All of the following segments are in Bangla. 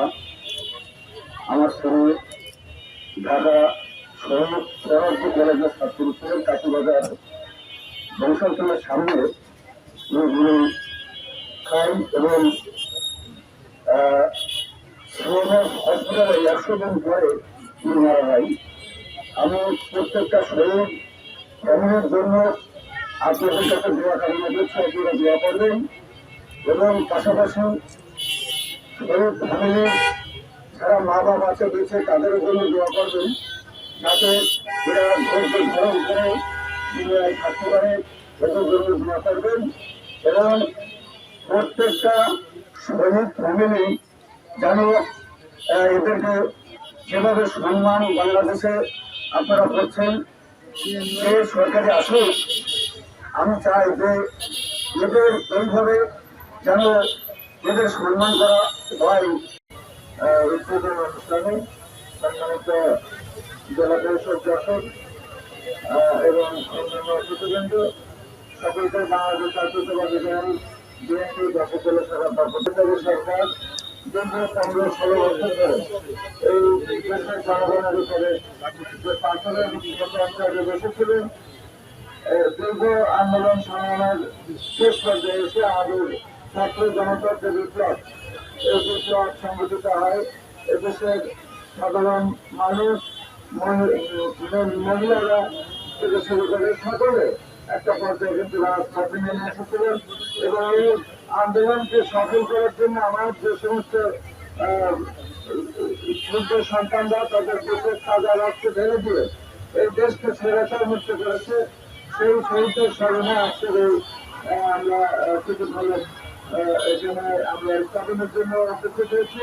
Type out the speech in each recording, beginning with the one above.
কথা। আমার সঙ্গে ঢাকা শহর কলেজের ছাত্র ছিলেন কাটিবাজার বংশালখানার সামনে এগুলো খাই এবং হসপিটালে একশো দিন পরে তিনি মারা যায় আমি প্রত্যেকটা শহীদ ফ্যামিলির জন্য আপনাদের কাছে দোয়া কামনা করছি, আপনারা দোয়া করবেন। এবং পাশাপাশি শহীদ ফ্যামিলির যারা মা বাবা আছে বেঁচে তাদের জন্য দোয়া করবেন। যাতে এরা ধৈর্য করে থাকতে পারে। এদের জন্য দোয়া করবেন। এবং প্রত্যেকটা শহীদ ফ্যামিলি যেন এদেরকে যেভাবে সম্মান বাংলাদেশে আপনারা করছেন যে সরকারি আসুক। আমি চাই যে এদের এইভাবে যেন এদের সম্মান করা হয় উদ্বোধন অনুষ্ঠানে সম্মানিত জেলা পরিষদ আহ, এবং অন্যান্য অতিথিবৃন্দ সকলকে বাংলাদেশ জাতীয়তাবাদী দল বিএনপি যশোর জেলা শাখা পর্যটন সরকার দীর্ঘ পনেরো ষোলো বছর ধরে এই দেশের জনগণের উপরে যে দীর্ঘ আন্দোলন সংগ্রামের শেষ পর্যায়ে এসে আমাদের ছাত্র জনতার যে বিপ্লব এই বিপ্লব সংগঠিত হয়। এদেশের সাধারণ মানুষ মহিলারা থেকে শুরু করে সকলে একটা পর্যায়ে কিন্তু রাজপথে নেমে এসেছিলেন এবং এই আন্দোলনকে সফল করার জন্য আমার যে সমস্ত আহ, সন্তানরা তাদের দেশের সাজা রক্ত ঢেলে দিয়ে এই দেশকে স্বেরাচার মুক্ত করেছে। সেই শহীদের স্মরণে আজকের এই আমরা কিছু ভালো এখানে আমরা স্থাপনের জন্য উপস্থিত হয়েছি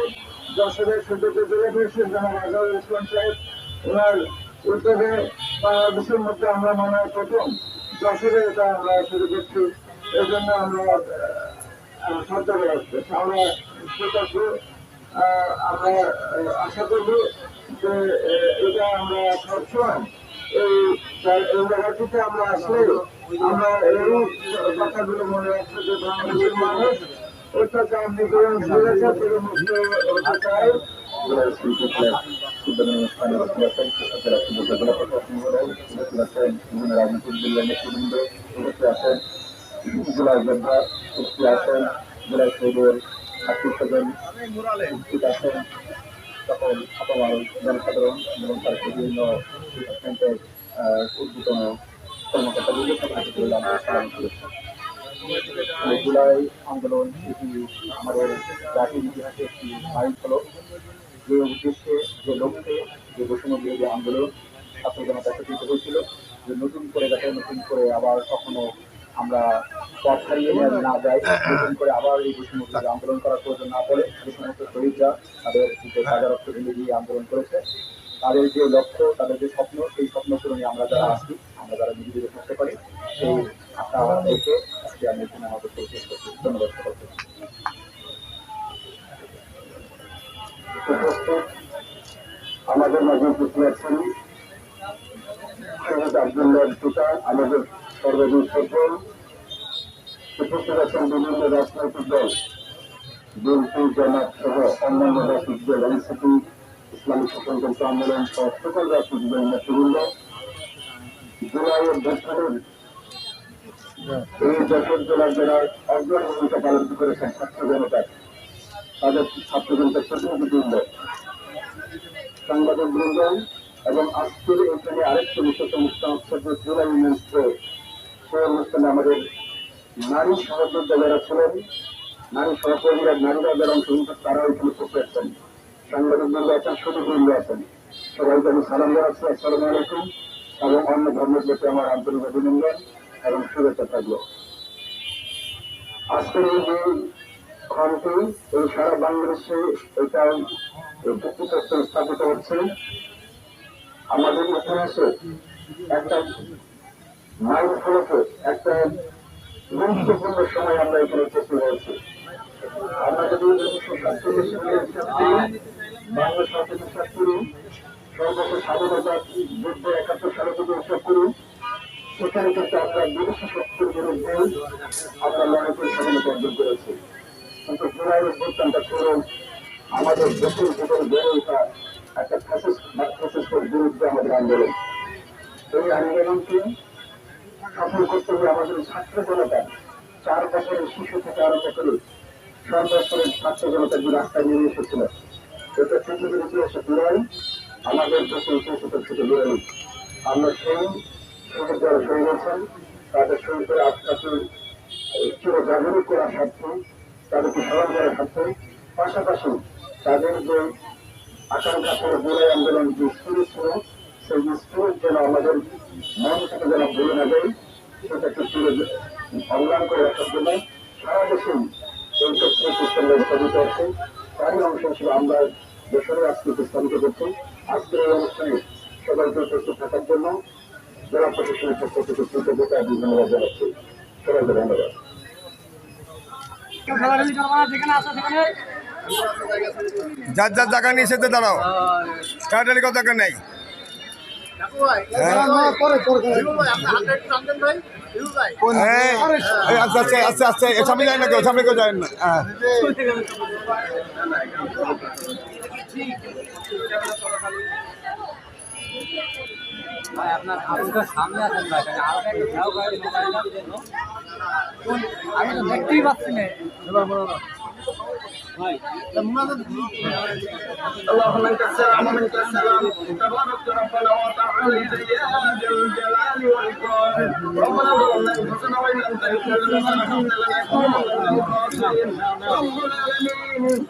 যশোরের সুযোগ্য জেলা পরিষদ জনাব আজহারুল ইসলাম সাহেব ওনার উদ্যোগে বাংলাদেশের মধ্যে আমরা মনে হয় প্রথম যশোরে এটা আমরা শুরু করছি। এই জন্য আমরা শ্রদ্ধা রাখছি আমরা আহ, আমরা আশা করব যে এটা আমরা সবসময় এই এই জায়গাটিতে আমরা আসলে আমরা এই কথাগুলো মনে রাখব যে বাংলাদেশের মানুষ অত্যাচার, নিপীড়ন স্বৈরাচার থেকে মুক্ত হতে চায় জনসাধারণ এবং তার বিভিন্ন উদ্বোধন কর্মকর্তাগুলি সকলকে সালাম আন্দোলন এটি আমাদের জাতির ইতিহাসে একটি মাইল ফলক। যে উদ্দেশ্যে, যে লক্ষ্যে, যে বৈষম্য বিরোধী আন্দোলন ছাত্র জনতা যে নতুন করে যাতে নতুন করে আবার কখনো আমরা পথ হারিয়ে না যাই, নতুন করে আবার এই বৈষম্য আন্দোলন করার প্রয়োজন না পড়ে, যে সমস্ত শহীদরা তাদের হাজার আন্দোলন করেছে তাদের যে লক্ষ্য, তাদের যে স্বপ্ন, সেই স্বপ্ন পূরণে আমরা যারা আসি আমরা যারা নিজেদের থাকতে পারি, সেই আশা রেখে আজকে আমি এখানে আমাদের পরিচয় করছি। ধন্যবাদ সকলকে আমাদের মাঝে উপস্থিত আছেন শহীদ আবদুল্লাহ পিতা আমাদের সর্বদিন সফল উপস্থিত আছেন বিভিন্ন রাজনৈতিক দল, বিএনপি, জামাত সহ অন্যান্য রাজনৈতিক দল, এনসিপি ইসলামী স্বতন্ত্র আন্দোলন সকল রাজনৈতিক নেতৃবৃন্দ জুলাইয়ের বছরের এই যশোর জেলার যারা অগ্রণী ভূমিকা পালন করেছেন ছাত্র জনতা, তাদের ছাত্র জনতার প্রতিনিধিবৃন্দ সাংবাদিক বৃন্দ এবং আজকের এখানে আরেকটি বিশেষ অনুষ্ঠান হচ্ছে জুলাই মঞ্চে সেই অনুষ্ঠানে আমাদের নারী সহযোদ্ধা যারা ছিলেন। নারী সহকর্মীরা, নারীরা যারা অংশগ্রহণ তারাও উপস্থিত আছেন। সাংবাদিক বৃন্দ আছেন। বৃন্দ আছেন সালাম জানাচ্ছি আলাইকুম। এবং অন্য ধর্মের প্রতি আমার আন্তরিক অভিনন্দন এবং শুভেচ্ছা আজকের এই যে এই সারা বাংলাদেশে এটা স্থাপিত হচ্ছে। আমাদের ইতিহাসে একটা মাইল ফলকে, একটা গুরুত্বপূর্ণ সময় আমরা এখানে উপস্থিত হয়েছি। আমরা যদি উনিশশো সাতচল্লিশ সালের বাংলা সরকারের হিসাব করি সর্বোচ্চ স্বাধীনতা যুদ্ধ একাত্তর সালে থেকে হিসাব করি সেখানে কিন্তু আমরা বিদেশি শক্তির বিরুদ্ধে আমরা লড়াই করে স্বাধীনতা অর্জন করেছি। কিন্তু জুলাইয়ের অভ্যুত্থানটা ছিল আমাদের দেশের ভিতরে বেড়ে ওঠা একটা ফ্যাসিস্ট ফ্যাসিস্টের বিরুদ্ধে আমাদের আন্দোলন। এই আন্দোলনকে সফল করতে হবে আমাদের ছাত্র জনতা চার বছরের শিশু থেকে আরম্ভ করে সর্বস্তরের ছাত্র জনতা যে রাস্তায় নেমে এসেছিল এটা পৃথিবীর ইতিহাসে বিরল আমাদের দেশের ইতিহাসে তো সেটা বিরল আমরা সেই শহীদ যারা শহীদ হয়েছেন তাদের শহীদের আত্মাকে চির জাগরুক করার স্বার্থে তাদেরকে স্মরণ করার স্বার্থে পাশাপাশি তাদের যে আকাঙ্ক্ষা করে জুলাই আন্দোলন যে স্পিরিট ছিল সেই স্পিরিট যেন আমাদের মন থেকে যেন ভুলে না যায় সেটাকে চির সংগ্রাম করে রাখার জন্য সারা দেশে এই ক্ষেত্রে সিস্টেম স্থাপিত আছে তারই অংশ হিসেবে আমরা দেশের আজকে স্থাপিত করছি আজকের এই অনুষ্ঠানে সবাইকে উপস্থিত থাকার জন্য জেলা প্রশাসনের পক্ষ থেকে কৃতজ্ঞতা এবং ধন্যবাদ জানাচ্ছি। সবাইকে ধন্যবাদ। যার যার জায়গা নিয়ে সেতে দাঁড়াও। টাটালি দরকার নেই? হ্যাঁ। আস্তে এ সামনে যায় না কেউ? সামনে কেউ যায় না? হ্যাঁ। ভাই আপনার আপনি সামনে আছেন ভাই আরও একটা আমি তো দেখতেই পাচ্ছি না। اللهم انت السلام ومنك السلام تبارك ربنا وتعالى يا ذا الجلال والاكرام ربنا ظلمنا انفسنا وان لم تغفر لنا وترحمنا لنكونن من الخاسرين رب العالمين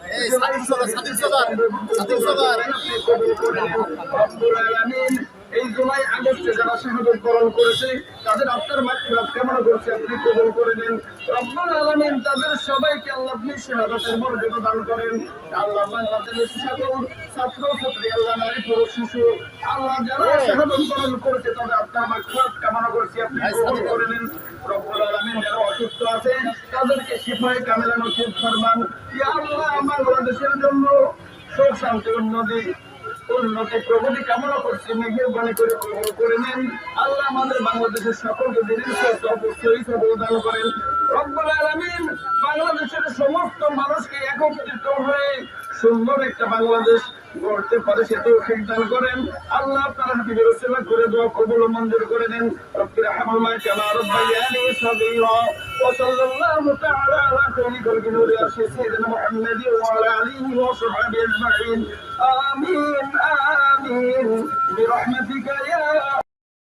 رب العالمين এই জুলাই আগস্টে যারা শাহাদত বরণ করেছে তাদের আত্মার মাত্রাত কামনা করছে আপনি কবুল করে নেন। রব্বুল আলামিন তাদের সবাইকে আল্লাহ আপনি শাহাদতের মর্যাদা দান করেন। আল্লাহ বাংলাদেশের সকল ছাত্র ছাত্রী আল্লাহ নারী পুরুষ শিশু আল্লাহ যারা শাহাদত বরণ করেছে তাদের আত্মার মাত্রাত কামনা করছি আপনি কবুল করে নেন। রব্বুল আলামিন যারা অসুস্থ আছে তাদেরকে শিফায়ে কামেলা নসিব ফরমান। ইয়া আল্লাহ বাংলাদেশের জন্য সুখ শান্তি উন্নতি। উন্নতি প্রগতি কামনা করছি? মেহেরবানি করে কবুল করে নেন। আল্লাহ আমাদের বাংলাদেশের সকলকে দিনের সবল দান করেন। রব্বুল আলামিন বাংলাদেশের সমস্ত মানুষকে একত্রিত হয়ে সুন্দর একটা বাংলাদেশ গড়তে পারে, সেটাও দান করেন। আল্লাহ আপনার হাবিবের সেবা করে দোয়া কবুল মঞ্জুর করে নেন রব্বির হামমা কামা রব্বায়ানি সাগীরা وصلى الله تعالى على خير خلق نور سيدنا محمد وعلى آله وصحبه أجمعين. آمين آمين. برحمتك يا